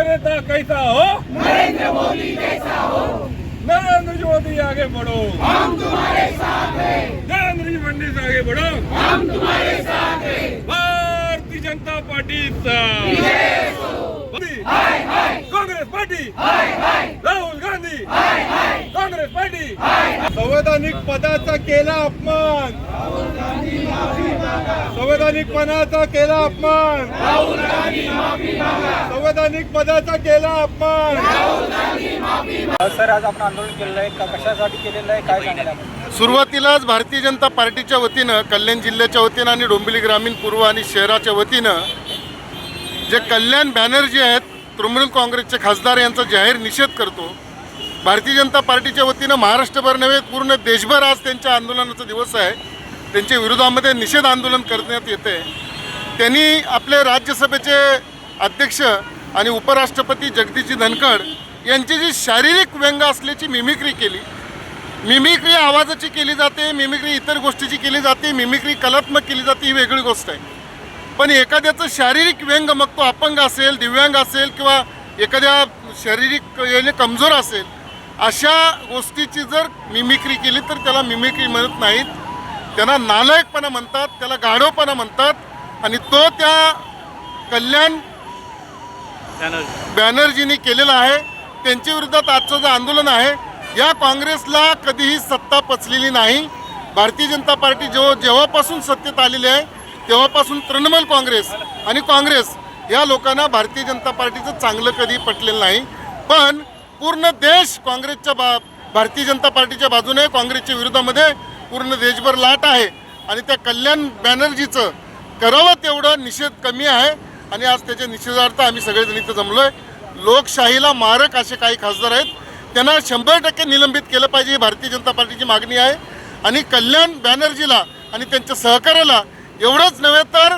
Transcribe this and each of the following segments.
नेता कैसा हो? नरेंद्र मोदी कैसा हो। नरेंद्र मोदी आगे बढ़ो। हम तुम्हारे साथ हैं। नरेंद्र जी फडणवीस आगे बढ़ो। हम तुम्हारे साथ हैं। भारतीय जनता पार्टीचा मोदी. काँग्रेस पार्टी। राहुल गांधी। काँग्रेस पार्टी। संवैधानिक पदाचा केला अपमान। संवैधानिक पदाचा केला अपमान. संवैधानिक पदाचा केला अपमान. सर आज आपण आंदोलन केलेलं आहे. का कशासाठी केलेलं आहे? काय सुरुवातीलाच भारतीय जनता पार्टीच्या वतीनं कल्याण जिल्ह्याच्या वतीनं आणि डोंबिवली ग्रामीण पूर्व आणि शहराच्या वतीनं जे कल्याण बॅनर्जी आहेत तृणमूल काँग्रेसचे खासदार यांचा जाहीर निषेध करतो. भारतीय जनता पार्टीच्या वतीनं महाराष्ट्रभर नव्हे पूर्ण देशभर आज त्यांच्या आंदोलनाचा दिवस आहे. त्यांच्या विरोधामध्ये निषेध आंदोलन करण्यात येते त्यांनी आपले राज्यसभेचे अध्यक्ष आणि उपराष्ट्रपती जगदीशजी धनखड यांची जी शारीरिक व्यंग असल्याची मिमिक्री केली. मिमिक्री आवाजाची केली जाते मिमिक्री इतर गोष्टीची केली जाते मिमिक्री कलात्मक केली जाते ही वेगळी गोष्ट आहे. पण एखाद्याचं शारीरिक व्यंग मग तो अपंग असेल दिव्यांग असेल किंवा एखाद्या शारीरिक याने कमजोर असेल अशा गोष्टीची जर मिमिक्री केली तर त्याला मिमिक्री म्हणत नाहीत. त्यांना नालायकपणा म्हणतात त्याला गाढवपणा म्हणतात आणि तो त्या कल्याण बॅनर्जींनी केलेला आहे. त्यांच्या विरोधात आजचं जे आंदोलन आहे या काँग्रेसला कधीही सत्ता पचलेली नाही. भारतीय जनता पार्टी जेव्हा जेव्हापासून सत्तेत आलेली आहे तेव्हापासून तृणमूल काँग्रेस आणि काँग्रेस या लोकांना भारतीय जनता पार्टीचं चांगलं कधी पटलेलं नाही. पण पूर्ण देश काँग्रेसच्या बा भारतीय जनता पार्टीच्या बाजूने काँग्रेसच्या विरोधामध्ये पूर्ण देशभर लाट आहे आणि त्या कल्याण बॅनर्जीचं करावं तेवढं निषेध कमी आहे. आणि आज त्याच्या निषेधार्थ आम्ही सगळेजण इथं जमलो आहे लोकशाहीला मारक असे काही खासदार आहेत. त्यांना शंभर टक्के निलंबित केलं पाहिजे ही भारतीय जनता पार्टीची मागणी आहे. आणि कल्याण बॅनर्जीला आणि त्यांच्या सहकार्याला एवढंच नव्हे तर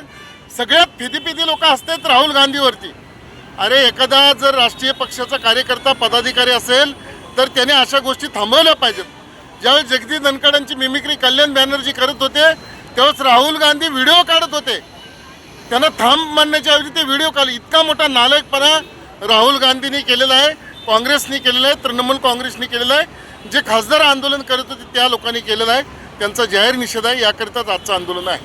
सगळ्यात फिदीफिदी लोक असतात राहुल गांधीवरती. अरे एखादा जर राष्ट्रीय पक्षाचा कार्यकर्ता पदाधिकारी असेल तर त्याने अशा गोष्टी थांबवल्या पाहिजेत. ज्यावेळेस जगदीश धनखडांची मिमिक्री कल्याण बॅनर्जी करत होते त्यावेळेस राहुल गांधी व्हिडिओ काढत होते. त्यांना थांब म्हणण्याच्या ऐवजी ते व्हिडिओ काढले. इतका मोठा नालायकपणा राहुल गांधींनी केलेला आहे काँग्रेसनी केलेला आहे तृणमूल काँग्रेसनी केलेलं आहे. जे खासदार आंदोलन करत होते त्या लोकांनी केलेलं आहे. त्यांचा जाहीर निषेध आहे याकरिताच आजचं आंदोलन आहे.